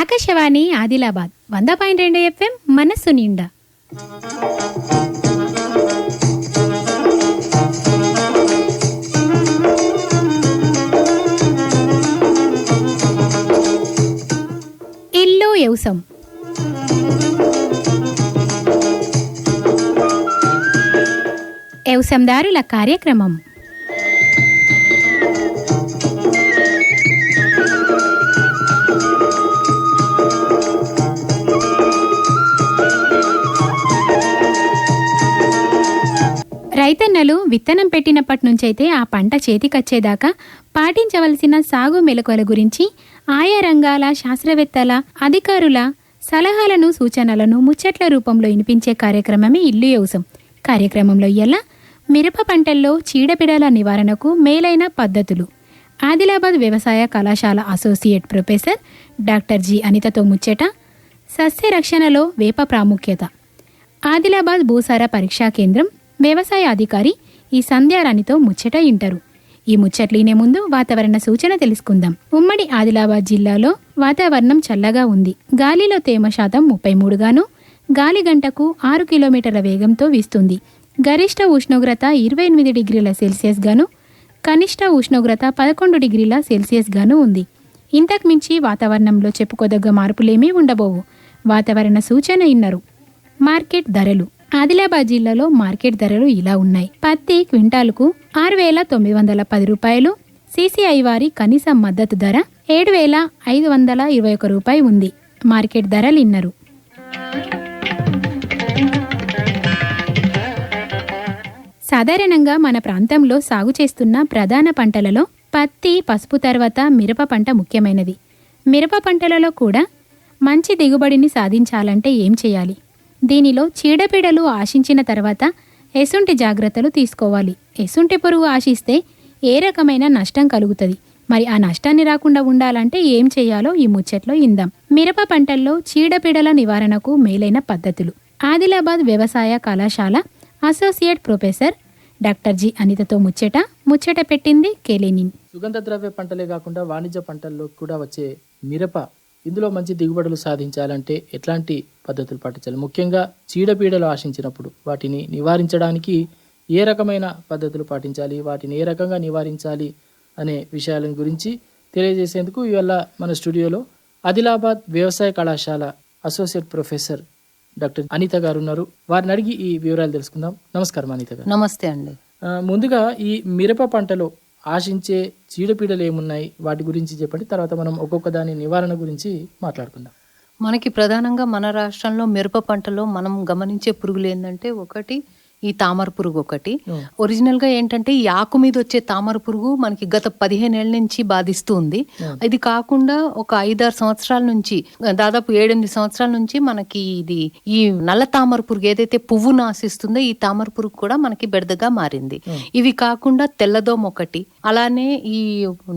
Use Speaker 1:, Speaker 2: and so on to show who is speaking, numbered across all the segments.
Speaker 1: ఆకాశవాణి ఆదిలాబాద్ వంద పాయింట్ రెండు ఎఫ్ఎం మనస్సు నిండా. ఇల్లు యౌసం యవసందారుల కార్యక్రమం. రైతన్నలు విత్తనం పెట్టినప్పటి నుంచైతే ఆ పంట చేతికొచ్చేదాకా పాటించవలసిన సాగు మెలకువల గురించి ఆయా రంగాల శాస్త్రవేత్తల అధికారుల సలహాలను సూచనలను ముచ్చట్ల రూపంలో వినిపించే కార్యక్రమమే ఇల్లు వ్యవసం కార్యక్రమంలో ఇలా మిరప పంటల్లో చీడపీడల నివారణకు మేలైన పద్ధతులు. ఆదిలాబాద్ వ్యవసాయ కళాశాల అసోసియేట్ ప్రొఫెసర్ డాక్టర్ జి అనితతో ముచ్చట సస్య రక్షణలో వేప ప్రాముఖ్యత. ఆదిలాబాద్ భూసార పరీక్షా కేంద్రం వ్యవసాయ అధికారి ఈ సంధ్యారాణితో ముచ్చట ఇంటారు. ఈ ముచ్చట్లీనే ముందు వాతావరణ సూచన తెలుసుకుందాం. ఉమ్మడి ఆదిలాబాద్ జిల్లాలో వాతావరణం చల్లగా ఉంది. గాలిలో తేమ శాతం ముప్పై మూడుగాను గాలి గంటకు ఆరు కిలోమీటర్ల వేగంతో వీస్తుంది. గరిష్ట ఉష్ణోగ్రత ఇరవై ఎనిమిది డిగ్రీల సెల్సియస్ గాను కనిష్ట ఉష్ణోగ్రత పదకొండు డిగ్రీల సెల్సియస్ గాను ఉంది. ఇంతకు మించి వాతావరణంలో చెప్పుకోదగ్గ మార్పులేమీ ఉండబోవు. వాతావరణ సూచన ఇన్నరు. మార్కెట్ ధరలు. ఆదిలాబాద్ జిల్లాలో మార్కెట్ ధరలు ఇలా ఉన్నాయి. పత్తి క్వింటాలుకు ఆరు వేల తొమ్మిది వందల పది రూపాయలు. సిసిఐ వారి కనీస మద్దతు ధర ఏడు వేల ఐదు వందల ఇరవై ఒక రూపాయి ఉంది. మార్కెట్ ధరలు ఇన్నరు సాధారణంగా మన ప్రాంతంలో సాగు చేస్తున్న ప్రధాన పంటలలో పత్తి పసుపు తర్వాత మిరప పంట ముఖ్యమైనది. మిరప పంటలలో కూడా మంచి దిగుబడిని సాధించాలంటే ఏం చేయాలి? దీనిలో చీడపీడలు ఆశించిన తర్వాత ఎసుంటి జాగ్రత్తలు తీసుకోవాలి. ఎసుంటి పురుగు ఆశిస్తే ఏ రకమైన నష్టం కలుగుతుంది? మరి ఆ నష్టాన్ని రాకుండా ఉండాలంటే ఏం చేయాలో ఈ ముచ్చట్లో ఇందాం. మిరప పంటల్లో చీడపీడల నివారణకు మేలైన పద్ధతులు. ఆదిలాబాద్ వ్యవసాయ కళాశాల అసోసియేట్ ప్రొఫెసర్ డాక్టర్ జి అనితతో ముచ్చట ముచ్చట పెట్టింది కేలేనిన్.
Speaker 2: సుగంధ ద్రవ్య పంటలే కాకుండా వాణిజ్య పంటల్లో కూడా వచ్చే మిరప ఇందులో మంచి దిగుబడులు సాధించాలంటే ఎట్లాంటి పద్ధతులు పాటించాలి? ముఖ్యంగా చీడపీడలు ఆశించినప్పుడు వాటిని నివారించడానికి ఏ రకమైన పద్ధతులు పాటించాలి? వాటిని ఏ రకంగా నివారించాలి అనే విషయాల గురించి తెలియజేసేందుకు ఇవాళ మన స్టూడియోలో ఆదిలాబాద్ వ్యవసాయ కళాశాల అసోసియేట్ ప్రొఫెసర్ డాక్టర్ అనిత గారు ఉన్నారు వారిని అడిగి ఈ వివరాలు తెలుసుకుందాం. నమస్కారం అనిత గారు.
Speaker 3: నమస్తే అండి.
Speaker 2: ముందుగా ఈ మిరప పంటలో ఆశించే చీడపీడలు ఏమున్నాయి? వాటి గురించి చెప్పండి. తర్వాత మనం ఒక్కొక్క దాని నివారణ గురించి మాట్లాడుకుందాం.
Speaker 3: మనకి ప్రధానంగా మన రాష్ట్రంలో మిరప పంటలో మనం గమనించే పురుగులు ఏంటంటే ఒకటి ఈ తామర పురుగు ఒకటి. ఒరిజినల్గా ఏంటంటే ఈ ఆకు మీద వచ్చే తామర పురుగు మనకి గత పదిహేను ఏళ్ళ నుంచి బాధిస్తూ ఉంది. ఇది కాకుండా ఒక ఐదారు సంవత్సరాల నుంచి దాదాపు ఏడెనిమిది సంవత్సరాల నుంచి మనకి ఇది ఈ నల్ల తామర పురుగు ఏదైతే పువ్వును ఆశిస్తుందో ఈ తామర పురుగు కూడా మనకి బెడదగా మారింది. ఇవి కాకుండా తెల్లదోమ ఒకటి అలానే ఈ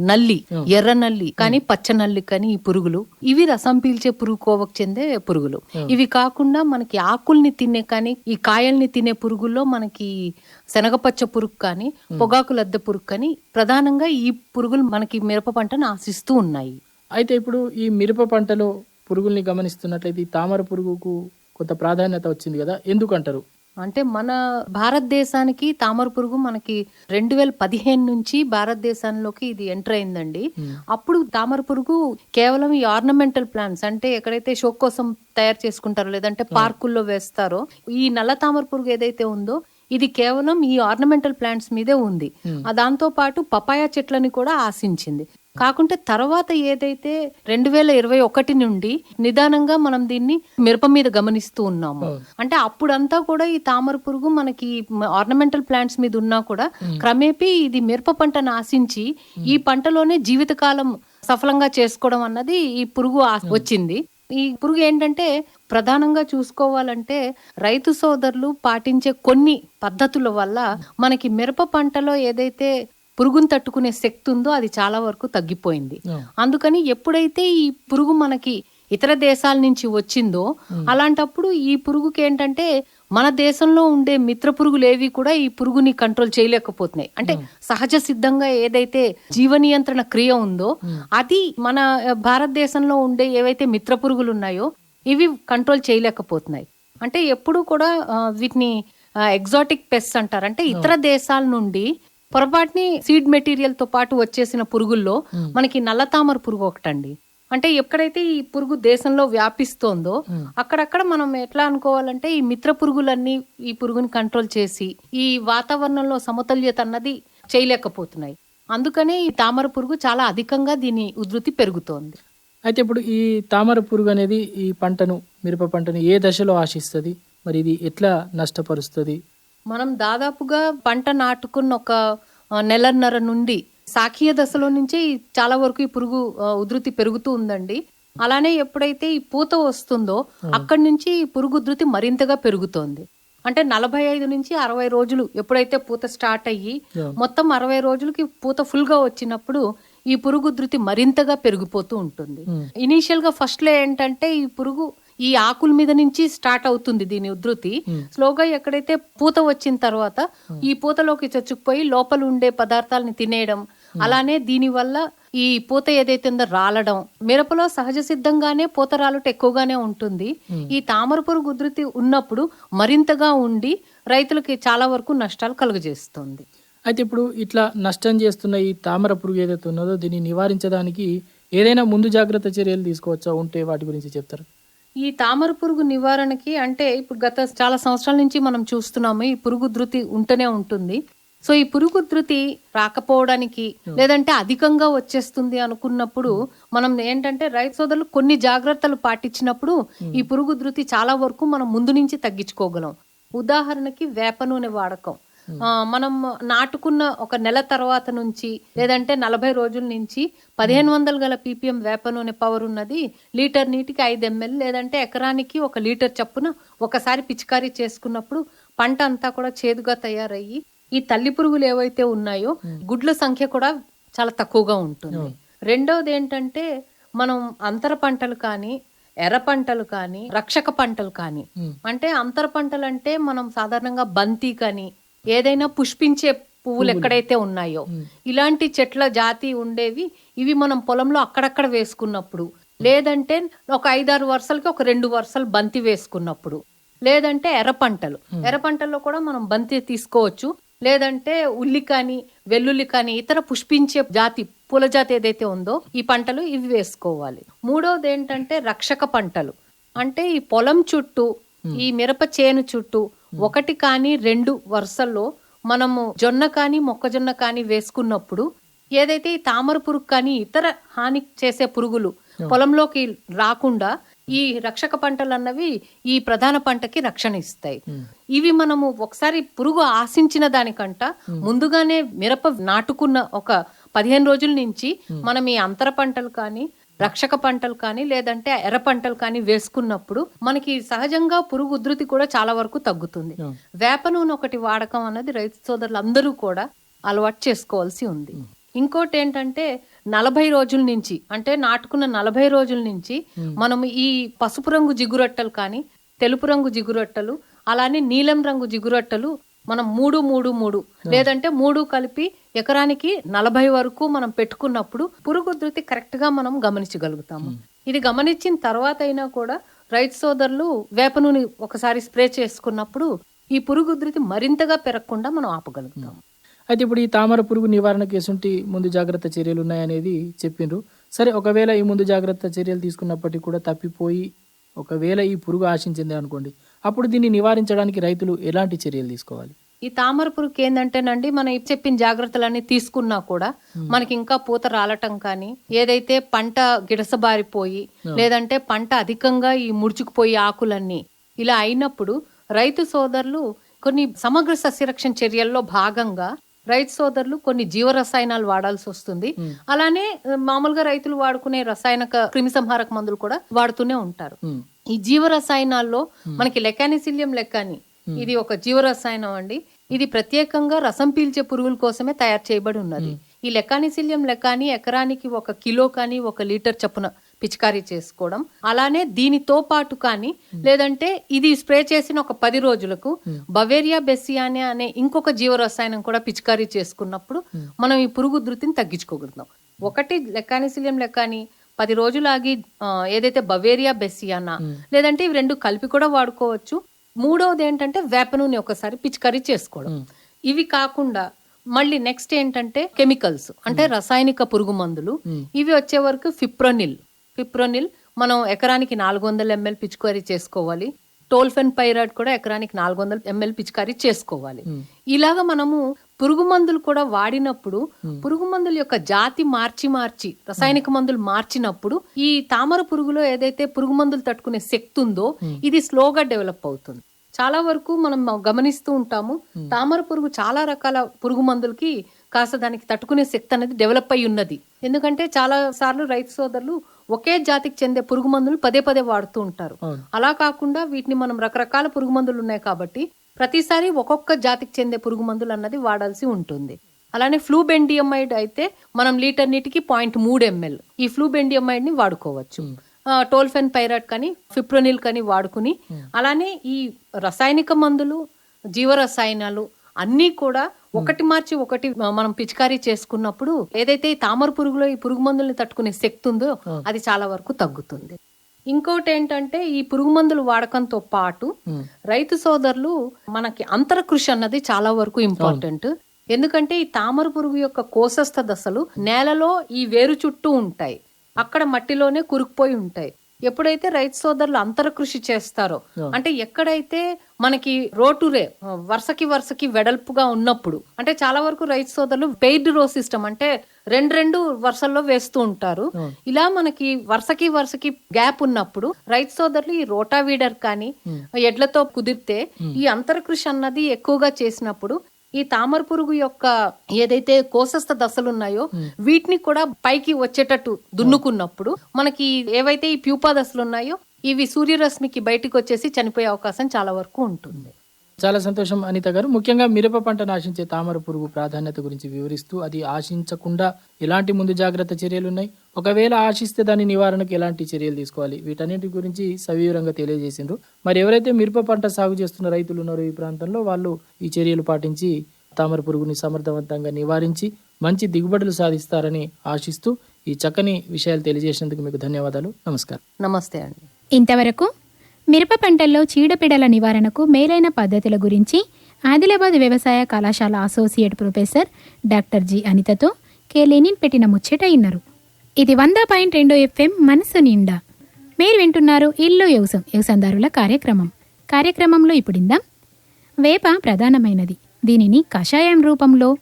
Speaker 3: నల్లి. ఎర్ర నల్లి కానీ పచ్చ నల్లి కానీ ఈ పురుగులు ఇవి రసం పీల్చే పురుగు కోవకు చెందే పురుగులు. ఇవి కాకుండా మనకి ఆకుల్ని తినే కానీ ఈ కాయల్ని తినే పురుగుల్లో మనకి శనగపచ్చ పురుగు కానీ పొగాకు లద్దె పురుగు కానీ ప్రధానంగా ఈ పురుగులు మనకి మిరప పంటను ఆశిస్తూ ఉన్నాయి.
Speaker 2: అయితే ఇప్పుడు ఈ మిరప పంటలో పురుగుల్ని గమనిస్తున్నట్లయితే ఈ తామర పురుగుకు కొంత ప్రాధాన్యత వచ్చింది కదా? ఎందుకు అంటారు
Speaker 3: అంటే మన భారతదేశానికి తామర పురుగు మనకి రెండు వేల పదిహేను నుంచి భారతదేశంలోకి ఇది ఎంటర్ అయిందండి. అప్పుడు తామర పురుగు కేవలం ఈ ఆర్నమెంటల్ ప్లాంట్స్ అంటే ఎక్కడైతే షో కోసం తయారు చేసుకుంటారో లేదంటే పార్కుల్లో వేస్తారో ఈ నల్ల తామర పురుగు ఏదైతే ఉందో ఇది కేవలం ఈ ఆర్నమెంటల్ ప్లాంట్స్ మీదే ఉంది. ఆ దాంతో పాటు పపాయా చెట్లని కూడా ఆశించింది. కాకుంటే తర్వాత ఏదైతే రెండు వేల ఇరవై ఒకటి నుండి నిదానంగా మనం దీన్ని మిరప మీద గమనిస్తూ ఉన్నాము. అంటే అప్పుడంతా కూడా ఈ తామర పురుగు మనకి ఆర్నమెంటల్ ప్లాంట్స్ మీద ఉన్నా కూడా క్రమేపీ ఇది మిరప పంటను ఆశించి ఈ పంటలోనే జీవితకాలం సఫలంగా చేసుకోవడం అన్నది ఈ పురుగు వచ్చింది. ఈ పురుగు ఏంటంటే ప్రధానంగా చూసుకోవాలంటే రైతు సోదరులు పాటించే కొన్ని పద్ధతుల వల్ల మనకి మిరప పంటలో ఏదైతే పురుగును తట్టుకునే శక్తి ఉందో అది చాలా వరకు తగ్గిపోయింది. అందుకని ఎప్పుడైతే ఈ పురుగు మనకి ఇతర దేశాల నుంచి వచ్చిందో అలాంటప్పుడు ఈ పురుగుకి ఏంటంటే మన దేశంలో ఉండే మిత్ర పురుగులు ఏవి కూడా ఈ పురుగుని కంట్రోల్ చేయలేకపోతున్నాయి. అంటే సహజ సిద్ధంగా ఏదైతే జీవ నియంత్రణ క్రియ ఉందో అది మన భారతదేశంలో ఉండే ఏవైతే మిత్ర పురుగులు ఉన్నాయో ఇవి కంట్రోల్ చేయలేకపోతున్నాయి. అంటే ఎప్పుడు కూడా వీటిని ఎగ్జాటిక్ పెస్ట్ అంటారు. అంటే ఇతర దేశాల నుండి పొరపాటుని సీడ్ మెటీరియల్తో పాటు వచ్చేసిన పురుగుల్లో మనకి నల్లతామర పురుగు ఒకటండి. అంటే ఎక్కడైతే ఈ పురుగు దేశంలో వ్యాపిస్తోందో అక్కడక్కడ మనం ఎట్లా అనుకోవాలంటే ఈ మిత్ర పురుగులన్నీ ఈ పురుగుని కంట్రోల్ చేసి ఈ వాతావరణంలో సమతుల్యత అన్నది చేయలేకపోతున్నాయి. అందుకనే ఈ తామర పురుగు చాలా అధికంగా దీని ఉధృతి పెరుగుతోంది.
Speaker 2: అయితే ఇప్పుడు ఈ తామర పురుగు అనేది ఈ పంటను మిరప పంటను ఏ దశలో ఆశిస్తుంది? మరి ఇది ఎట్లా నష్టపరుస్తుంది?
Speaker 3: మనం దాదాపుగా పంట నాటుకున్న ఒక నెలన్నర నుండి సాఖీయ దశలో నుంచి చాలా వరకు ఈ పురుగు ఉధృతి పెరుగుతూ ఉందండి. అలానే ఎప్పుడైతే ఈ పూత వస్తుందో అక్కడి నుంచి ఈ పురుగు ఉధృతి మరింతగా పెరుగుతోంది. అంటే నలభై ఐదు నుంచి అరవై రోజులు ఎప్పుడైతే పూత స్టార్ట్ అయ్యి మొత్తం అరవై రోజులకి పూత ఫుల్గా వచ్చినప్పుడు ఈ పురుగు ఉధృతి మరింతగా పెరిగిపోతూ ఉంటుంది. ఇనీషియల్గా ఫస్ట్లో ఏంటంటే ఈ పురుగు ఈ ఆకుల మీద నుంచి స్టార్ట్ అవుతుంది దీని ఉధృతి. స్లోగా ఎక్కడైతే పూత వచ్చిన తర్వాత ఈ పూతలోకి చొచ్చుకుపోయి లోపల ఉండే పదార్థాలని తినేయడం. అలానే దీని వల్ల ఈ పూత ఏదైతే ఉందో రాలడం. మిరపలో సహజ సిద్ధంగానే పూత రాలుట ఎక్కువగానే ఉంటుంది. ఈ తామర పురుగు ఉధృతి ఉన్నప్పుడు మరింతగా ఉండి రైతులకి చాలా వరకు నష్టాలు కలుగజేస్తుంది.
Speaker 2: అయితే ఇప్పుడు ఇట్లా నష్టం చేస్తున్న ఈ తామర పురుగు ఏదైతే ఉన్నదో దీన్ని నివారించడానికి ఏదైనా ముందు జాగ్రత్త చర్యలు తీసుకోవచ్చా? ఉంటే వాటి గురించి చెప్తారు?
Speaker 3: ఈ తామర పురుగు నివారణకి అంటే ఇప్పుడు గత చాలా సంవత్సరాల నుంచి మనం చూస్తున్నాము ఈ పురుగు ఉధృతి ఉంటూనే ఉంటుంది. సో ఈ పురుగు ఉధృతి రాకపోవడానికి లేదంటే అధికంగా వచ్చేస్తుంది అనుకున్నప్పుడు మనం ఏంటంటే రైతు సోదరులు కొన్ని జాగ్రత్తలు పాటించినప్పుడు ఈ పురుగు ఉధృతి చాలా వరకు మనం ముందు నుంచి తగ్గించుకోగలం. ఉదాహరణకి వేప నూనె వాడకం. మనం నాటుకున్న ఒక నెల తర్వాత నుంచి లేదంటే నలభై రోజుల నుంచి పదిహేను వందలు గల పీపీఎం వేప నూనె పవర్ ఉన్నది. లీటర్ నీటికి ఐదు ఎంఎల్ లేదంటే ఎకరానికి ఒక లీటర్ చప్పున ఒకసారి పిచికారీ చేసుకున్నప్పుడు పంట అంతా కూడా చేదుగా తయారయ్యి ఈ తల్లి పురుగులు ఏవైతే ఉన్నాయో గుడ్ల సంఖ్య కూడా చాలా తక్కువగా ఉంటుంది. రెండవది ఏంటంటే మనం అంతర పంటలు కానీ ఎర్ర పంటలు కానీ రక్షక పంటలు కానీ అంటే అంతర పంటలు అంటే మనం సాధారణంగా బంతి కానీ ఏదైనా పుష్పించే పువ్వులు ఎక్కడైతే ఉన్నాయో ఇలాంటి చెట్ల జాతి ఉండేవి ఇవి మనం పొలంలో అక్కడక్కడ వేసుకున్నప్పుడు. లేదంటే ఒక ఐదారు వరుసలకి ఒక రెండు వరుసలు బంతి వేసుకున్నప్పుడు. లేదంటే ఎర్ర పంటలు. ఎర్ర పంటల్లో కూడా మనం బంతి తీసుకోవచ్చు. లేదంటే ఉల్లి కానీ వెల్లుల్లి కానీ ఇతర పుష్పించే జాతి పూల జాతి ఏదైతే ఉందో ఈ పంటలు ఇవి వేసుకోవాలి. మూడవది ఏంటంటే రక్షక పంటలు. అంటే ఈ పొలం చుట్టూ ఈ మిరప చేను చుట్టూ ఒకటి కానీ రెండు వరుసల్లో మనము జొన్న కానీ మొక్కజొన్న కానీ వేసుకున్నప్పుడు ఏదైతే ఈ తామర పురుగు కానీ ఇతర హాని చేసే పురుగులు పొలంలోకి రాకుండా ఈ రక్షక పంటలు అన్నవి ఈ ప్రధాన పంటకి రక్షణ ఇస్తాయి. ఇవి మనము ఒకసారి పురుగు ఆశించిన దానికంట ముందుగానే మిరప నాటుకున్న ఒక పదిహేను రోజుల నుంచి మనం ఈ అంతర పంటలు కానీ రక్షక పంటలు కానీ లేదంటే ఎర్ర పంటలు కానీ వేసుకున్నప్పుడు మనకి సహజంగా పురుగు ఉధృతి కూడా చాలా వరకు తగ్గుతుంది. వేప నూనె ఒకటి వాడకం అన్నది రైతు సోదరులు అందరూ కూడా అలవాటు చేసుకోవాల్సి ఉంది. ఇంకోటి ఏంటంటే నలభై రోజుల నుంచి అంటే నాటుకున్న నలభై రోజుల నుంచి మనం ఈ పసుపు రంగు జిగురొట్టలు కానీ తెలుపు రంగు జిగురొట్టలు అలానే నీలం రంగు జిగురొట్టలు మనం మూడు మూడు మూడు. లేదంటే మూడు కలిపి ఎకరానికి నలభై వరకు మనం పెట్టుకున్నప్పుడు పురుగు ఉధృతి కరెక్ట్గా మనం గమనించగలుగుతాము. ఇది గమనించిన తర్వాత అయినా కూడా రైతు సోదరులు వేప నూనె ఒకసారి స్ప్రే చేసుకున్నప్పుడు ఈ పురుగు ఉధృతి మరింతగా పెరగకుండా మనం ఆపగలుగుతాం
Speaker 2: అయితే ఇప్పుడు ఈ తామర పురుగు నివారణకు ఎటువంటి ముందు జాగ్రత్త చర్యలు ఉన్నాయనేది చెప్పిండ్రు సరే ఒకవేళ ఈ ముందు జాగ్రత్త చర్యలు తీసుకున్నప్పటికీ కూడా తప్పిపోయి ఒకవేళ ఈ పురుగు ఆశించింది అనుకోండి అప్పుడు దీన్ని నివారించడానికి రైతులు ఎలాంటి చర్యలు తీసుకోవాలి?
Speaker 3: ఈ తామర పురుగుకి ఏంటంటేనండి మనం చెప్పిన జాగ్రత్తలన్నీ తీసుకున్నా కూడా మనకి ఇంకా పూత రాలటం కానీ ఏదైతే పంట గిడసబారిపోయి లేదంటే పంట అధికంగా ఈ ముడుచుకుపోయి ఆకులన్నీ ఇలా అయినప్పుడు రైతు సోదరులు కొన్ని సమగ్ర సస్యరక్షణ చర్యల్లో భాగంగా రైతు సోదరులు కొన్ని జీవ రసాయనాలు వాడాల్సి వస్తుంది. అలానే మామూలుగా రైతులు వాడుకునే రసాయనిక క్రిమిసంహారక మందులు కూడా వాడుతూనే ఉంటారు. ఈ జీవ రసాయనాల్లో మనకి లెకానిసిలియం లెక్కని. ఇది ఒక జీవ రసాయనం అండి. ఇది ప్రత్యేకంగా రసం పీల్చే పురుగుల కోసమే తయారు చేయబడి ఉన్నది. ఈ లెకానిసిలియం లెకాని ఎకరానికి ఒక కిలో కానీ ఒక లీటర్ చొప్పున పిచికారీ చేసుకోవడం. అలానే దీనితో పాటు కానీ లేదంటే ఇది స్ప్రే చేసిన ఒక పది రోజులకు బవేరియా బెస్సియానే అనే ఇంకొక జీవరసాయనం కూడా పిచికారీ చేసుకున్నప్పుడు మనం ఈ పురుగు ఉధృతిని తగ్గించుకోగలుగుతాం. ఒకటి లెక్కానిసిలియం లెక్కాని పది రోజులు ఆగి ఆ, ఏదైతే బవేరియా బెస్సియానా లేదంటే ఇవి రెండు కలిపి కూడా వాడుకోవచ్చు. మూడవది ఏంటంటే వేప నూనె ఒకసారి పిచికారీ చేసుకోవడం. ఇవి కాకుండా మళ్ళీ నెక్స్ట్ ఏంటంటే కెమికల్స్ అంటే రసాయనిక పురుగు మందులు. ఇవి వచ్చే వరకు ఫిప్రోనిల్. ఫిప్రోనిల్ మనం ఎకరానికి నాలుగు వందల ఎంఎల్ పిచికారీ చేసుకోవాలి. టోల్ఫెన్ పైరాడ్ కూడా ఎకరానికి నాలుగు వందల ఎంఎల్ పిచికారీ చేసుకోవాలి. ఇలాగ మనము పురుగు మందులు కూడా వాడినప్పుడు పురుగు మందుల యొక్క జాతి మార్చి మార్చి రసాయనిక మందులు మార్చినప్పుడు ఈ తామర పురుగులో ఏదైతే పురుగు మందులు తట్టుకునే శక్తి ఉందో ఇది స్లోగా డెవలప్ అవుతుంది. చాలా వరకు మనం గమనిస్తూ ఉంటాము తామర పురుగు చాలా రకాల పురుగు మందులకి కాస్త దానికి తట్టుకునే శక్తి అనేది డెవలప్ అయి ఉన్నది. ఎందుకంటే చాలా సార్లు రైతు సోదరులు ఒకే జాతికి చెందే పురుగు మందులు పదే పదే వాడుతూ ఉంటారు. అలా కాకుండా వీటిని మనం రకరకాల పురుగు మందులు ఉన్నాయి కాబట్టి ప్రతిసారి ఒక్కొక్క జాతికి చెందే పురుగు మందులు అన్నది వాడాల్సి ఉంటుంది. అలానే ఫ్లూబెండియమైడ్ అయితే మనం లీటర్ నీటికి పాయింట్ మూడు ఎంఎల్. ఈ ఫ్లూబెండియమైడ్ని వాడుకోవచ్చు. టోల్ఫెన్ పైరాట్ కానీ ఫిప్రోనిల్ కానీ వాడుకుని అలానే ఈ రసాయనిక మందులు జీవరసాయనాలు అన్నీ కూడా ఒకటి మార్చి ఒకటి మనం పిచికారీ చేసుకున్నప్పుడు ఏదైతే ఈ తామర పురుగులో ఈ పురుగు మందుల్ని తట్టుకునే శక్తి ఉందో అది చాలా వరకు తగ్గుతుంది. ఇంకోటి ఏంటంటే ఈ పురుగు మందులు వాడకంతో పాటు రైతు సోదరులు మనకి అంతర కృషి అన్నది చాలా వరకు ఇంపార్టెంట్. ఎందుకంటే ఈ తామర పురుగు యొక్క కోసస్థ దశలు నేలలో ఈ వేరు చుట్టూ ఉంటాయి. అక్కడ మట్టిలోనే కురుకుపోయి ఉంటాయి. ఎప్పుడైతే రైతు సోదరులు అంతర కృషి చేస్తారో అంటే ఎక్కడైతే మనకి రోటురే వరుసకి వరుసకి వెడల్పుగా ఉన్నప్పుడు అంటే చాలా వరకు రైతు సోదరులు పెయిడ్ రో సిస్టమ్ అంటే రెండు రెండు వరుసల్లో వేస్తూ ఉంటారు. ఇలా మనకి వరుసకి వరుసకి గ్యాప్ ఉన్నప్పుడు రైతు సోదరులు ఈ రోటావీడర్ కానీ ఎడ్లతో కుదిరితే ఈ అంతర కృషి అన్నది ఎక్కువగా చేసినప్పుడు ఈ తామర పురుగు యొక్క ఏదైతే కోసస్థ దశలు ఉన్నాయో వీటిని కూడా పైకి వచ్చేటట్టు దున్నుకున్నప్పుడు మనకి ఏవైతే ఈ ప్యూపా దశలు ఉన్నాయో ఇవి సూర్యరశ్మికి బయటికి వచ్చేసి చనిపోయే అవకాశం చాలా వరకు ఉంటుంది.
Speaker 2: చాలా సంతోషం అనిత గారు. ముఖ్యంగా మిరప పంట నాశించే తామర పురుగు ప్రాధాన్యత గురించి వివరిస్తూ అది ఆశించకుండా ఎలాంటి ముందు జాగ్రత్త చర్యలు ఉన్నాయి? ఒకవేళ ఆశిస్తే దాని నివారణకు ఎలాంటి చర్యలు తీసుకోవాలి? వీటన్నిటి గురించి సవివరంగా తెలియజేసిండ్రు. మరి ఎవరైతే మిరప పంట సాగు చేస్తున్న రైతులు ఉన్నారో ఈ ప్రాంతంలో వాళ్ళు ఈ చర్యలు పాటించి తామర పురుగుని సమర్థవంతంగా నివారించి మంచి దిగుబడులు సాధిస్తారని ఆశిస్తూ ఈ చక్కని విషయాలు తెలియజేసినందుకు మీకు ధన్యవాదాలు. నమస్కారం.
Speaker 3: నమస్తే అండి.
Speaker 1: ఇంతవరకు మిరప పంటల్లో చీడపీడల నివారణకు మేలైన పద్ధతుల గురించి ఆదిలాబాద్ వ్యవసాయ కళాశాల అసోసియేట్ ప్రొఫెసర్ డాక్టర్ జి అనితతో కె లెనిన్ పెట్టిన ముచ్చట ఇన్నారు. ఇది వంద పాయింట్ రెండు ఎఫ్ఎం మనసు నిండా. మీరు వింటున్నారు ఇల్లు యవసం యవసందారుల కార్యక్రమం. కార్యక్రమంలో ఇప్పుడిందాం వేప ప్రధానమైనది. దీనిని కషాయం రూపంలో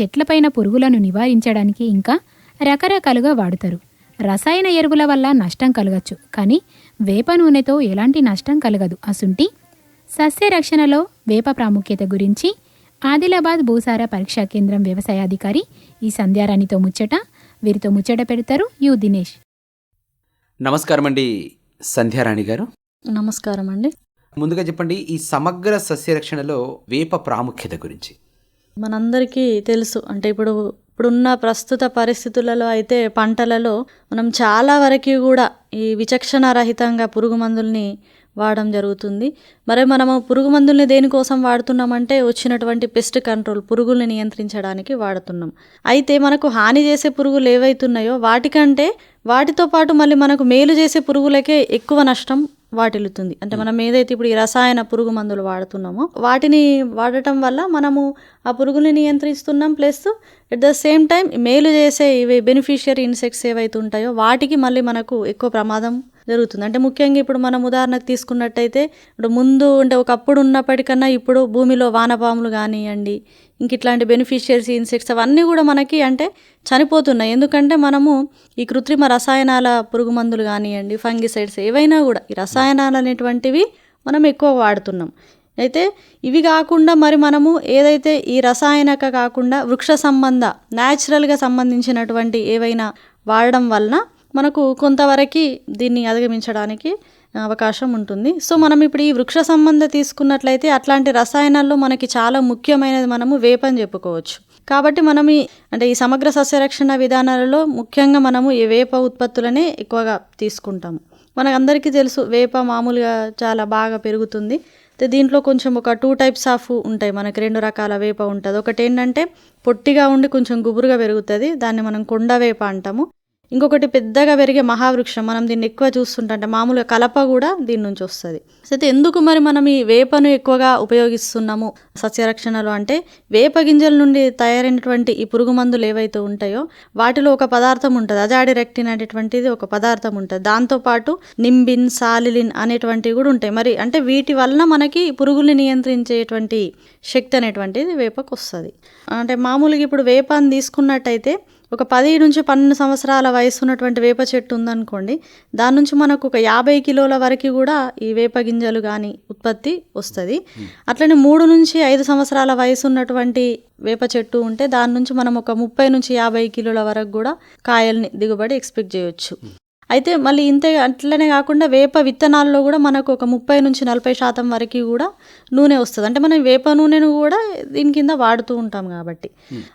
Speaker 1: చెట్లపైన పురుగులను నివారించడానికి ఇంకా రకరకాలుగా వాడుతారు. రసాయన ఎరువుల వల్ల నష్టం కలగచ్చు. కానీ వేప నూనెతో ఎలాంటి నష్టం కలగదు. అసుంటి సస్య రక్షణలో వేప ప్రాముఖ్యత గురించి ఆదిలాబాద్ భూసార పరీక్షా కేంద్రం వ్యవసాయాధికారి ఈ సంధ్యారాణితో ముచ్చట వీరితో ముచ్చట పెడతారు యు దినేష్.
Speaker 4: నమస్కారం అండి సంధ్యారాణి గారు.
Speaker 5: నమస్కారం అండి
Speaker 4: ముందుగా చెప్పండి ఈ సమగ్ర సస్యరక్షణలో వేప ప్రాముఖ్యత గురించి.
Speaker 5: మనందరికీ తెలుసు అంటే ఇప్పుడు ఇప్పుడున్న ప్రస్తుత పరిస్థితులలో అయితే పంటలలో మనం చాలా వరకు కూడా ఈ విచక్షణ రహితంగా పురుగు మందుల్ని వాడడం జరుగుతుంది. మరి మనము పురుగు మందుల్ని దేనికోసం వాడుతున్నామంటే వచ్చినటువంటి పెస్ట్ కంట్రోల్ పురుగుల్ని నియంత్రించడానికి వాడుతున్నాం. అయితే మనకు హాని చేసే పురుగులు ఏవైతున్నాయో వాటికంటే వాటితో పాటు మళ్ళీ మనకు మేలు చేసే పురుగులకే ఎక్కువ నష్టం వాటిల్లుతుంది. అంటే మనం ఏదైతే ఇప్పుడు ఈ రసాయన పురుగు మందులు వాడుతున్నామో వాటిని వాడటం వల్ల మనము ఆ పురుగుని నియంత్రిస్తున్నాం. Plus at the same time మేలు చేసే ఇవి బెనిఫిషియరీ ఇన్సెక్ట్స్ ఏవైతే ఉంటాయో వాటికి మళ్ళీ మనకు ఎక్కువ ప్రమాదం జరుగుతుంది. అంటే ముఖ్యంగా ఇప్పుడు మనం ఉదాహరణకు తీసుకున్నట్టయితే ఇప్పుడు ముందు అంటే ఒకప్పుడు ఉన్నప్పటికన్నా ఇప్పుడు భూమిలో వానపాములు కానివ్వండి ఇంక ఇట్లాంటి బెనిఫిషియర్స్ ఇన్సెక్ట్స్ అవన్నీ కూడా మనకి అంటే చనిపోతున్నాయి. ఎందుకంటే మనము ఈ కృత్రిమ రసాయనాల పురుగు మందులు కానివ్వండి ఫంగిసైడ్స్ ఏవైనా కూడా ఈ రసాయనాలు అనేటువంటివి మనం ఎక్కువ వాడుతున్నాం. అయితే ఇవి కాకుండా మరి మనము ఏదైతే ఈ రసాయనక కాకుండా వృక్ష సంబంధ న్యాచురల్గా సంబంధించినటువంటి ఏవైనా వాడడం వలన మనకు కొంతవరకు దీన్ని అధిగమించడానికి అవకాశం ఉంటుంది. సో మనం ఇప్పుడు ఈ వృక్ష సంబంధ తీసుకున్నట్లయితే అట్లాంటి రసాయనాల్లో మనకి చాలా ముఖ్యమైనది మనము వేపని చెప్పుకోవచ్చు. కాబట్టి మనం ఈ అంటే ఈ సమగ్ర సస్యరక్షణ విధానాలలో ముఖ్యంగా మనము ఈ వేప ఉత్పత్తులనే ఎక్కువగా తీసుకుంటాము. మనకు అందరికీ తెలుసు వేప మామూలుగా చాలా బాగా పెరుగుతుంది. దీంట్లో కొంచెం ఒక టూ టైప్స్ ఆఫ్ ఉంటాయి. మనకి రెండు రకాల వేప ఉంటుంది. ఒకటి ఏంటంటే పొట్టిగా ఉండి కొంచెం గుబురుగా పెరుగుతుంది. దాన్ని మనం కొండ వేప అంటాము. ఇంకొకటి పెద్దగా పెరిగే మహావృక్షం మనం దీన్ని ఎక్కువ చూస్తుంటే మామూలుగా కలప కూడా దీని నుంచి వస్తుంది. అయితే ఎందుకు మరి మనం ఈ వేపను ఎక్కువగా ఉపయోగిస్తున్నాము? సస్యరక్షణలో అంటే వేప గింజల నుండి తయారైనటువంటి ఈ పురుగు మందులు ఏవైతే ఉంటాయో వాటిలో ఒక పదార్థం ఉంటుంది. అజాడి రెక్టిన్ అనేటువంటిది ఒక పదార్థం ఉంటుంది. దాంతోపాటు నింబిన్ సాలిలిన్ అనేటువంటివి కూడా ఉంటాయి. మరి అంటే వీటి వలన మనకి పురుగుల్ని నియంత్రించేటువంటి శక్తి అనేటువంటిది వేపకు వస్తుంది. అంటే మామూలుగా ఇప్పుడు వేపాన్ని తీసుకున్నట్టయితే ఒక పది నుంచి పన్నెండు సంవత్సరాల వయసు ఉన్నటువంటి వేప చెట్టు ఉందనుకోండి దాని నుంచి మనకు ఒక యాభై కిలోల వరకు కూడా ఈ వేప గింజలు కానీ ఉత్పత్తి వస్తుంది. అట్లనే మూడు నుంచి ఐదు సంవత్సరాల వయసు ఉన్నటువంటి వేప చెట్టు ఉంటే దాని నుంచి మనం ఒక ముప్పై నుంచి యాభై కిలోల వరకు కూడా కాయల్ని దిగుబడి ఎక్స్పెక్ట్ చేయొచ్చు. అయితే మళ్ళీ ఇంతే అట్లనే కాకుండా వేప విత్తనాల్లో కూడా మనకు ఒక ముప్పై నుంచి నలభై శాతం వరకు కూడా నూనె వస్తుంది. అంటే మనం వేప నూనెను కూడా దీని కింద వాడుతూ ఉంటాం కాబట్టి.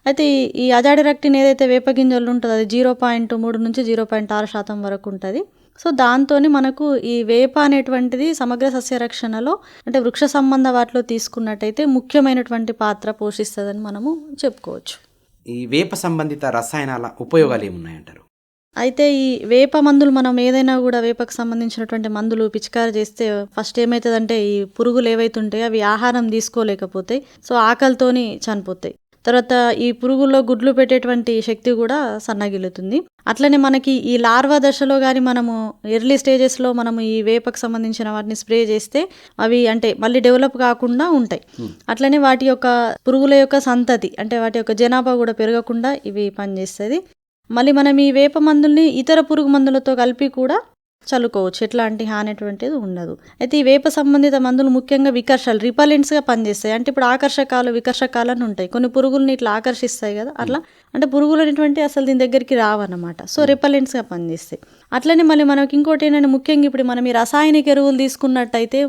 Speaker 5: అయితే ఈ- అజాడి రక్టిన్ ఏదైతే వేప గింజలు ఉంటుందో అది జీరో పాయింట్ మూడు నుంచి జీరో పాయింట్ ఆరు శాతం వరకు ఉంటుంది. సో దాంతో మనకు ఈ వేప అనేటువంటిది సమగ్ర సస్యరక్షణలో అంటే వృక్ష సంబంధ వాటిలో తీసుకున్నట్టయితే ముఖ్యమైనటువంటి పాత్ర పోషిస్తుందని మనము చెప్పుకోవచ్చు.
Speaker 4: ఈ వేప సంబంధిత రసాయనాల ఉపయోగాలు ఏమున్నాయంటారు?
Speaker 5: అయితే ఈ వేప మందులు మనం ఏదైనా కూడా వేపకు సంబంధించినటువంటి మందులు పిచికారి చేస్తే ఫస్ట్ ఏమవుతుందంటే ఈ పురుగులు ఏవైతే ఉంటాయో అవి ఆహారం తీసుకోలేకపోతాయి సో ఆకలితోని చనిపోతాయి. తర్వాత ఈ పురుగుల్లో గుడ్లు పెట్టేటువంటి శక్తి కూడా సన్నగిల్లుతుంది. అట్లనే మనకి ఈ లార్వా దశలో కానీ మనము ఎర్లీ స్టేజెస్లో మనము ఈ వేపకు సంబంధించిన వాటిని స్ప్రే చేస్తే అవి అంటే మళ్ళీ డెవలప్ కాకుండా ఉంటాయి. అట్లనే వాటి యొక్క పురుగుల యొక్క సంతతి అంటే వాటి యొక్క జనాభా కూడా పెరగకుండా ఇవి పనిచేస్తుంది. మళ్ళీ మనం ఈ వేప మందుల్ని ఇతర పురుగు మందులతో కలిపి కూడా చల్లుకోవచ్చు. ఎట్లాంటి హాని అటువంటిది ఉండదు. అయితే ఈ వేప సంబంధిత మందులు ముఖ్యంగా వికర్షాలు రిపలెంట్స్గా పనిచేస్తాయి. అంటే ఇప్పుడు ఆకర్షకాలు వికర్షకాలు అని ఉంటాయి. కొన్ని పురుగుల్ని ఇట్లా ఆకర్షిస్తాయి కదా అట్లా. అంటే పురుగులు అనేటువంటి అసలు దీని దగ్గరికి రావన్నమాట. సో రిపలెంట్స్గా పనిచేస్తాయి. అట్లనే మళ్ళీ మనకి ఇంకోటి ఏంటంటే ముఖ్యంగా ఇప్పుడు మనం ఈ రసాయనిక ఎరువులు తీసుకున్నట్టయితే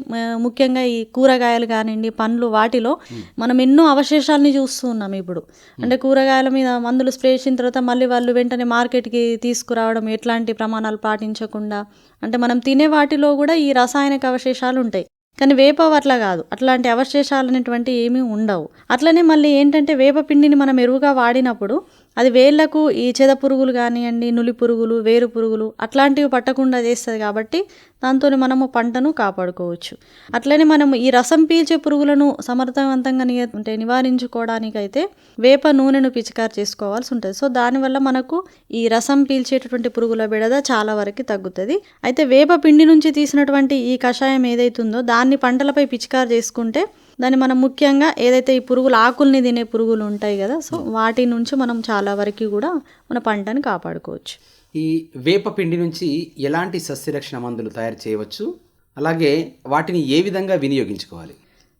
Speaker 5: ముఖ్యంగా ఈ కూరగాయలు కానివ్వండి పండ్లు వాటిలో మనం ఎన్నో అవశేషాలని చూస్తూ ఉన్నాం ఇప్పుడు. అంటే కూరగాయల మీద మందులు స్ప్రే చేసిన తర్వాత మళ్ళీ వాళ్ళు వెంటనే మార్కెట్కి తీసుకురావడం ఎట్లాంటి ప్రమాణాలు పాటించకుండా అంటే మనం తినే వాటిలో కూడా ఈ రసాయనిక అవశేషాలు ఉంటాయి. కానీ వేప అట్లా కాదు. అట్లాంటి అవశేషాలు అనేటువంటి ఏమీ ఉండవు. అట్లనే మళ్ళీ ఏంటంటే వేప పిండిని మనం ఎరువుగా వాడినప్పుడు అది వేళ్ళకు ఈ చెద పురుగులు కానివ్వండి నులి పురుగులు వేరు పురుగులు అట్లాంటివి పట్టకుండా చేస్తుంది కాబట్టి దాంతో మనము పంటను కాపాడుకోవచ్చు. అట్లనే మనం ఈ రసం పీల్చే పురుగులను సమర్థవంతంగా నియ అంటే నివారించుకోవడానికైతే వేప నూనెను పిచికారి చేసుకోవాల్సి ఉంటుంది. సో దానివల్ల మనకు ఈ రసం పీల్చేటటువంటి పురుగుల బిడద చాలా వరకు తగ్గుతుంది. అయితే వేప పిండి నుంచి తీసినటువంటి ఈ కషాయం ఏదైతుందో దాన్ని పంటలపై పిచికారి చేసుకుంటే దాన్ని మనం ముఖ్యంగా ఏదైతే ఈ పురుగులు ఆకుల్ని తినే పురుగులు ఉంటాయి కదా సో వాటి నుంచి మనం చాలా వరకు కూడా మన పంటని కాపాడుకోవచ్చు.
Speaker 4: ఈ వేప పిండి నుంచి ఎలాంటి సస్యరక్షణ మందులు తయారు చేయవచ్చు? అలాగే వాటిని ఏ విధంగా వినియోగించుకోవాలి?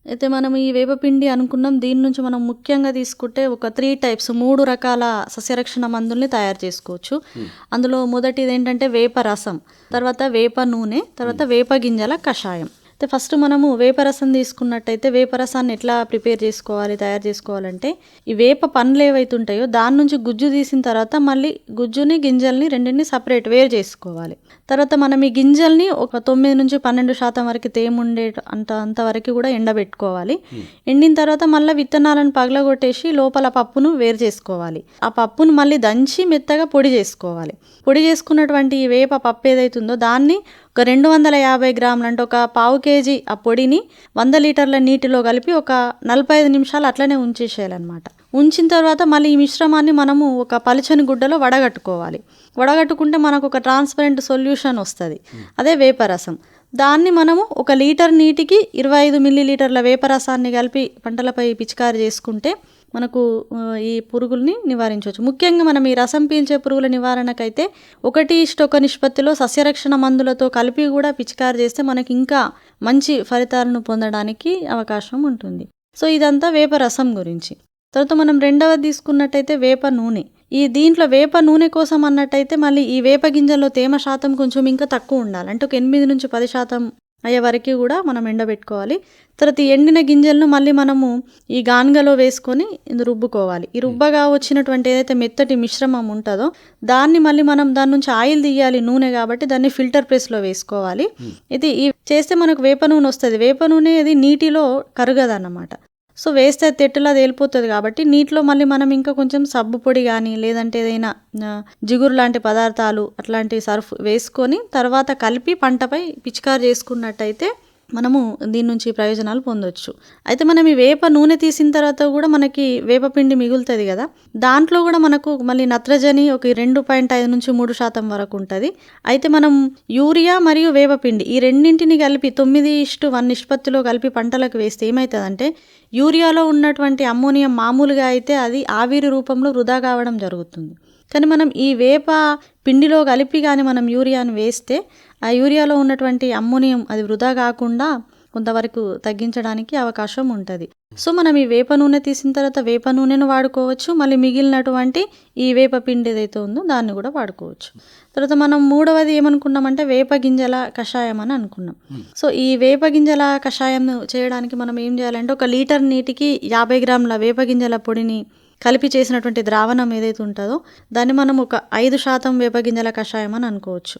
Speaker 5: అయితే మనం ఈ వేపపిండి అనుకున్నాం దీని నుంచి మనం ముఖ్యంగా తీసుకుంటే ఒక త్రీ టైప్స్ మూడు రకాల సస్యరక్షణ మందుల్ని తయారు చేసుకోవచ్చు. అందులో మొదటిది ఏంటంటే వేప రసం తర్వాత వేప నూనె తర్వాత వేప గింజల కషాయం. అయితే ఫస్ట్ మనము వేపరసం తీసుకున్నట్టయితే వేపరసాన్ని ఎట్లా ప్రిపేర్ చేసుకోవాలి తయారు చేసుకోవాలంటే ఈ వేప పండ్లు ఏవైతే ఉంటాయో దాని నుంచి గుజ్జు తీసిన తర్వాత మళ్ళీ గుజ్జుని గింజల్ని రెండింటిని సపరేట్ వేరు చేసుకోవాలి. తర్వాత మనం ఈ గింజల్ని ఒక తొమ్మిది నుంచి పన్నెండు శాతం వరకు తేముండే అంత అంతవరకు కూడా ఎండబెట్టుకోవాలి. ఎండిన తర్వాత మళ్ళీ విత్తనాలను పగలగొట్టేసి లోపల పప్పును వేరు చేసుకోవాలి. ఆ పప్పును మళ్ళీ దంచి మెత్తగా పొడి చేసుకోవాలి. పొడి చేసుకున్నటువంటి ఈ వేప పప్పు ఏదైతుందో దాన్ని ఒక రెండు వందల యాభై గ్రాములు అంటే ఒక పావు కేజీ ఆ పొడిని వంద లీటర్ల నీటిలో కలిపి ఒక నలభై ఐదు నిమిషాలు అట్లనే ఉంచేసేయాలన్నమాట. ఉంచిన తర్వాత మళ్ళీ ఈ మిశ్రమాన్ని మనము ఒక పలుచని గుడ్డలో వడగట్టుకోవాలి. వడగట్టుకుంటే మనకు ఒక ట్రాన్స్పరెంట్ సొల్యూషన్ వస్తుంది. అదే వేపరసం. దాన్ని మనము ఒక లీటర్ నీటికి ఇరవై ఐదు మిల్లీ లీటర్ల వేపరసాన్ని కలిపి పంటలపై పిచికారి చేసుకుంటే మనకు ఈ పురుగుల్ని నివారించవచ్చు. ముఖ్యంగా మనం ఈ రసం పీల్చే పురుగుల నివారణకైతే ఒకటి ఇష్టొక నిష్పత్తిలో సస్యరక్షణ మందులతో కలిపి కూడా పిచికారి చేస్తే మనకి ఇంకా మంచి ఫలితాలను పొందడానికి అవకాశం ఉంటుంది. సో ఇదంతా వేప రసం గురించి. తర్వాత మనం రెండవది తీసుకున్నట్టయితే వేప నూనె. ఈ దీంట్లో వేప నూనె కోసం అన్నట్టయితే మళ్ళీ ఈ వేప గింజల్లో తేమ శాతం కొంచెం ఇంకా తక్కువ ఉండాలి. అంటే ఒక ఎనిమిది నుంచి పది శాతం అయ్యే వరకు కూడా మనం ఎండబెట్టుకోవాలి. తర్వాత ఈ ఎండిన గింజలను మళ్ళీ మనము ఈ గాన్గలో వేసుకొని ఇది రుబ్బుకోవాలి. ఈ రుబ్బగా వచ్చినటువంటి ఏదైతే మెత్తటి మిశ్రమం ఉంటుందో దాన్ని మళ్ళీ మనం దాని నుంచి ఆయిల్ తీయాలి నూనె కాబట్టి దాన్ని ఫిల్టర్ ప్రెస్లో వేసుకోవాలి. ఇది ఈ చేస్తే మనకు వేప నూనె వస్తుంది. వేప నూనె అది నీటిలో కరగదన్నమాట. సో వేస్తే అది తెట్టులా తేలిపోతుంది కాబట్టి నీటిలో మళ్ళీ మనం ఇంకా కొంచెం సబ్బు పొడి కానీ లేదంటే ఏదైనా జిగురు లాంటి పదార్థాలు అట్లాంటి సర్ఫ్ వేసుకొని తర్వాత కలిపి పంటపై పిచికారు చేసుకున్నట్టయితే మనము దీని నుంచి ప్రయోజనాలు పొందొచ్చు. అయితే మనం ఈ వేప నూనె తీసిన తర్వాత కూడా మనకి వేప పిండి మిగులుతుంది కదా. దాంట్లో కూడా మనకు మళ్ళీ నత్రజని ఒక రెండు పాయింట్ ఐదు నుంచి మూడు శాతం వరకు ఉంటుంది. అయితే మనం యూరియా మరియు వేపపిండి ఈ రెండింటిని కలిపి తొమ్మిది ఇష్టు వన్ నిష్పత్తిలో కలిపి పంటలకు వేస్తే ఏమవుతుందంటే యూరియాలో ఉన్నటువంటి అమ్మోనియం మామూలుగా అయితే అది ఆవిరి రూపంలో వృధా కావడం జరుగుతుంది. కానీ మనం ఈ వేప పిండిలో కలిపి కానీ మనం యూరియాను వేస్తే ఆ యూరియాలో ఉన్నటువంటి అమ్మోనియం అది వృధా కాకుండా కొంతవరకు తగ్గించడానికి అవకాశం ఉంటుంది. సో మనం ఈ వేప నూనె తీసిన తర్వాత వేప నూనెను వాడుకోవచ్చు. మళ్ళీ మిగిలినటువంటి ఈ వేప పిండి ఏదైతే ఉందో దాన్ని కూడా వాడుకోవచ్చు. తర్వాత మనం మూడవది ఏమనుకున్నామంటే వేప గింజల కషాయం అని అనుకున్నాం. సో ఈ వేప గింజల కషాయం చేయడానికి మనం ఏం చేయాలంటే ఒక లీటర్ నీటికి యాభై గ్రాముల వేప గింజల పొడిని కలిపి చేసినటువంటి ద్రావణం ఏదైతే ఉంటుందో దాన్ని మనం ఒక ఐదు శాతం వేప గింజల కషాయం అని అనుకోవచ్చు.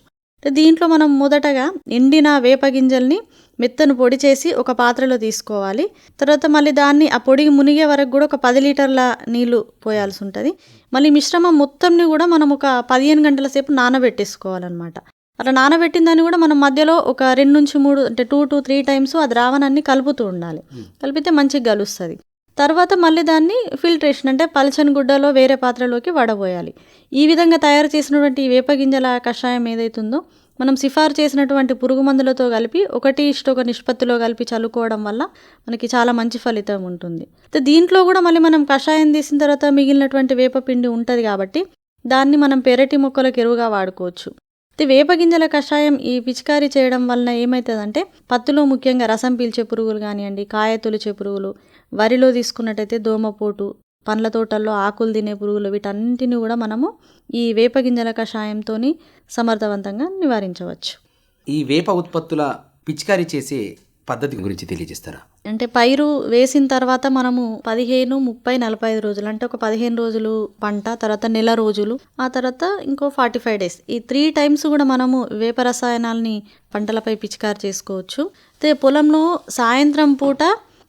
Speaker 5: దీంట్లో మనం మొదటగా ఎండిన వేప గింజల్ని మెత్తను పొడి చేసి ఒక పాత్రలో తీసుకోవాలి. తర్వాత మళ్ళీ దాన్ని ఆ పొడికి మునిగే వరకు కూడా ఒక పది లీటర్ల నీళ్ళు పోయాల్సి ఉంటుంది. మళ్ళీ మిశ్రమం మొత్తంని కూడా మనం ఒక పదిహేను గంటల సేపు నానబెట్టేసుకోవాలన్నమాట. అట్లా నానబెట్టిన దాన్ని కూడా మనం మధ్యలో ఒక రెండు నుంచి మూడు అంటే టూ టు త్రీ టైమ్స్ ఆ ద్రావణాన్ని కలుపుతూ ఉండాలి. కలిపితే మంచిగా కలుస్తుంది తర్వాత మళ్ళీ దాన్ని ఫిల్ట్రేషన్ అంటే పలచని గుడ్డలో వేరే పాత్రలోకి వడబోయాలి. ఈ విధంగా తయారు చేసినటువంటి వేపగింజల వేప గింజల కషాయం ఏదైతుందో మనం సిఫారు చేసినటువంటి పురుగు మందులతో కలిపి ఒకటి ఇష్ట ఒక నిష్పత్తిలో కలిపి చల్లుకోవడం వల్ల మనకి చాలా మంచి ఫలితం ఉంటుంది. దీంట్లో కూడా మళ్ళీ మనం కషాయం తీసిన తర్వాత మిగిలినటువంటి వేప పిండి ఉంటుంది కాబట్టి దాన్ని మనం పెరటి మొక్కలకు ఎరువుగా వాడుకోవచ్చు. అయితే వేప గింజల కషాయం ఈ పిచికారీ చేయడం వలన ఏమవుతుందంటే పత్తులో ముఖ్యంగా రసం పీల్చే పురుగులు కానివ్వండి కాయ తొలిచే పురుగులు వరిలో తీసుకున్నట్టయితే దోమపోటు పండ్ల తోటల్లో ఆకులు తినే పురుగులు వీటన్నింటినీ కూడా మనము ఈ వేప గింజల కషాయంతో సమర్థవంతంగా నివారించవచ్చు.
Speaker 4: ఈ వేప ఉత్పత్తుల పిచికారీ చేసే పద్ధతి గురించి తెలియజేస్తారా?
Speaker 5: అంటే పైరు వేసిన తర్వాత మనము పదిహేను ముప్పై నలభై ఐదు రోజులు అంటే ఒక పదిహేను రోజులు పంట తర్వాత నెల రోజులు ఆ తర్వాత ఇంకో ఫార్టీ ఫైవ్ డేస్. ఈ త్రీ టైమ్స్ కూడా మనము వేప రసాయనాల్ని పంటలపై పిచికారి చేసుకోవచ్చు. అయితే పొలంలో సాయంత్రం పూట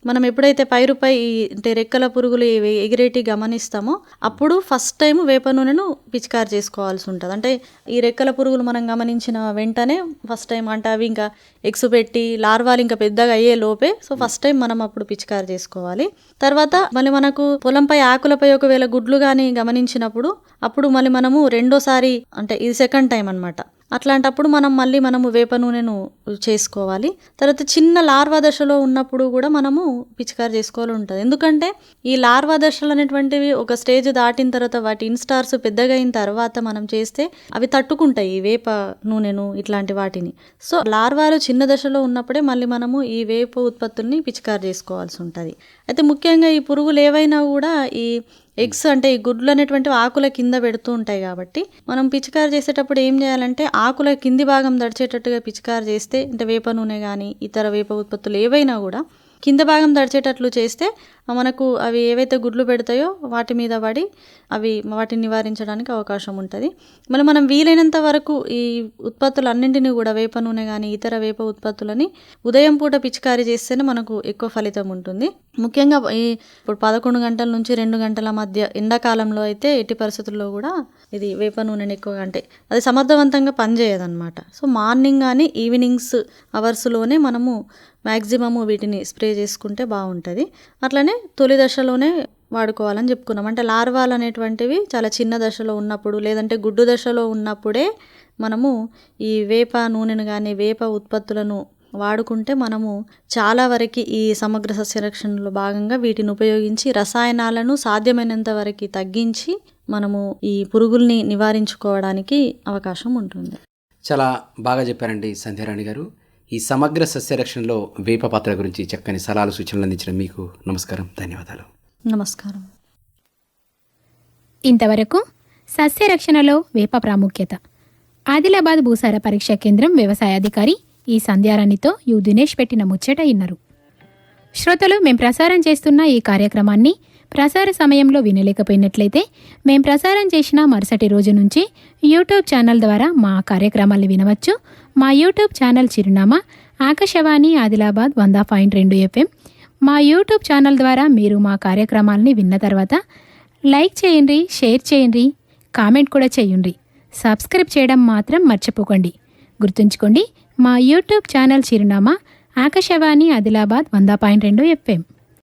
Speaker 5: మనం ఎప్పుడైతే పైరుపై అంటే రెక్కల పురుగులు ఎగిరేటి గమనిస్తామో అప్పుడు ఫస్ట్ టైం వేప నూనెను పిచికారి చేసుకోవాల్సి ఉంటుంది. అంటే ఈ రెక్కల పురుగులు మనం గమనించిన వెంటనే ఫస్ట్ టైం అంటే అవి ఇంకా ఎగ్స్ పెట్టి లార్వాలు ఇంకా పెద్దగా అయ్యే లోపే సో ఫస్ట్ టైం మనం అప్పుడు పిచికారి చేసుకోవాలి. తర్వాత మళ్ళీ మనకు పొలంపై ఆకులపై ఒకవేళ గుడ్లు కానీ గమనించినప్పుడు అప్పుడు మళ్ళీ మనము రెండోసారి అంటే ఇది సెకండ్ టైం అనమాట అట్లాంటప్పుడు మనం మళ్ళీ మనము వేప నూనెను చేసుకోవాలి. తర్వాత చిన్న లార్వా దశలో ఉన్నప్పుడు కూడా మనము పిచికారి చేసుకోవాలి ఉంటుంది. ఎందుకంటే ఈ లార్వా దశలు అనేటువంటివి ఒక స్టేజ్ దాటిన తర్వాత వాటి ఇన్స్టార్స్ పెద్దగా అయిన తర్వాత మనం చేస్తే అవి తట్టుకుంటాయి ఈ వేప నూనెను ఇట్లాంటి వాటిని. సో లార్వాలు చిన్న దశలో ఉన్నప్పుడే మళ్ళీ మనము ఈ వేప ఉత్పత్తుల్ని పిచికారి చేసుకోవాల్సి ఉంటుంది. అయితే ముఖ్యంగా ఈ పురుగులు ఏవైనా కూడా ఈ ఎగ్స్ అంటే ఈ గుడ్లు అనేటువంటివి ఆకుల కింద పెడుతూ ఉంటాయి కాబట్టి మనం పిచికారు చేసేటప్పుడు ఏం చేయాలంటే ఆకుల కింది భాగం దడిచేటట్టుగా పిచికారు చేస్తే అంటే వేప నూనె కానీ ఇతర వేప ఉత్పత్తులు ఏవైనా కూడా కింద భాగం దడిచేటట్లు చేస్తే మనకు అవి ఏవైతే గుడ్లు పెడతాయో వాటి మీద పడి అవి వాటిని నివారించడానికి అవకాశం ఉంటుంది. మళ్ళీ మనం వీలైనంత వరకు ఈ ఉత్పత్తులన్నింటినీ కూడా వేప నూనె కానీ ఇతర వేప ఉత్పత్తులని ఉదయం పూట పిచికారీ చేస్తేనే మనకు ఎక్కువ ఫలితం ఉంటుంది. ముఖ్యంగా ఈ ఇప్పుడు పదకొండు గంటల నుంచి రెండు గంటల మధ్య ఎండాకాలంలో అయితే ఎట్టి పరిస్థితుల్లో కూడా ఇది వేప నూనెని ఎక్కువగా అంటే అది సమర్థవంతంగా పనిచేయదన్నమాట. సో మార్నింగ్ కానీ ఈవినింగ్స్ అవర్స్లోనే మనము మ్యాక్సిమము వీటిని స్ప్రే చేసుకుంటే బాగుంటుంది. అట్లనే తొలి దశలోనే వాడుకోవాలని చెప్పుకున్నాం. అంటే లార్వాలు అనేటువంటివి చాలా చిన్న దశలో ఉన్నప్పుడు లేదంటే గుడ్డు దశలో ఉన్నప్పుడే మనము ఈ వేప నూనెను కానీ వేప ఉత్పత్తులను వాడుకుంటే మనము చాలా వరకు ఈ సమగ్ర సస్యరక్షణలో భాగంగా వీటిని ఉపయోగించి రసాయనాలను సాధ్యమైనంత వరకు తగ్గించి మనము ఈ పురుగుల్ని నివారించుకోవడానికి అవకాశం ఉంటుంది.
Speaker 4: చాలా బాగా చెప్పారండి సంధ్యారాణి గారు. ఈ సమగ్ర సస్యరక్షణలో వేప పాత్ర గురించి చక్కని సలహాలు సూచనలు అందించిన మీకు నమస్కారం ధన్యవాదాలు.
Speaker 5: నమస్కారం.
Speaker 1: ఇంతవరకు సస్యరక్షణలో వేప ప్రాముఖ్యత. ఆదిలాబాద్ భూసార పరీక్షా కేంద్రం వ్యవసాయాధికారి ఈ సంధ్యారాణితో యు దినేష్ పెట్టిన ముచ్చట ఇన్నారు. శ్రోతలు మేం ప్రసారం చేస్తున్న ఈ కార్యక్రమాన్ని ప్రసార సమయంలో వినలేకపోయినట్లయితే మేం ప్రసారం చేసిన మరుసటి రోజు నుంచి యూట్యూబ్ ఛానల్ ద్వారా మా కార్యక్రమాల్ని వినవచ్చు మా యూట్యూబ్ ఛానల్ చిరునామా ఆకాశవాణి ఆదిలాబాద్ వంద పాయింట్ రెండు ఎఫ్ఎం. మా యూట్యూబ్ ఛానల్ ద్వారా మీరు మా కార్యక్రమాలని విన్న తర్వాత లైక్ చేయండి షేర్ చేయండి కామెంట్ కూడా చేయండి. సబ్స్క్రైబ్ చేయడం మాత్రం మర్చిపోకండి. గుర్తుంచుకోండి మా యూట్యూబ్ ఛానల్ చిరునామా ఆకాశవాణి ఆదిలాబాద్ వంద పాయింట్ రెండు ఎఫ్ఎం.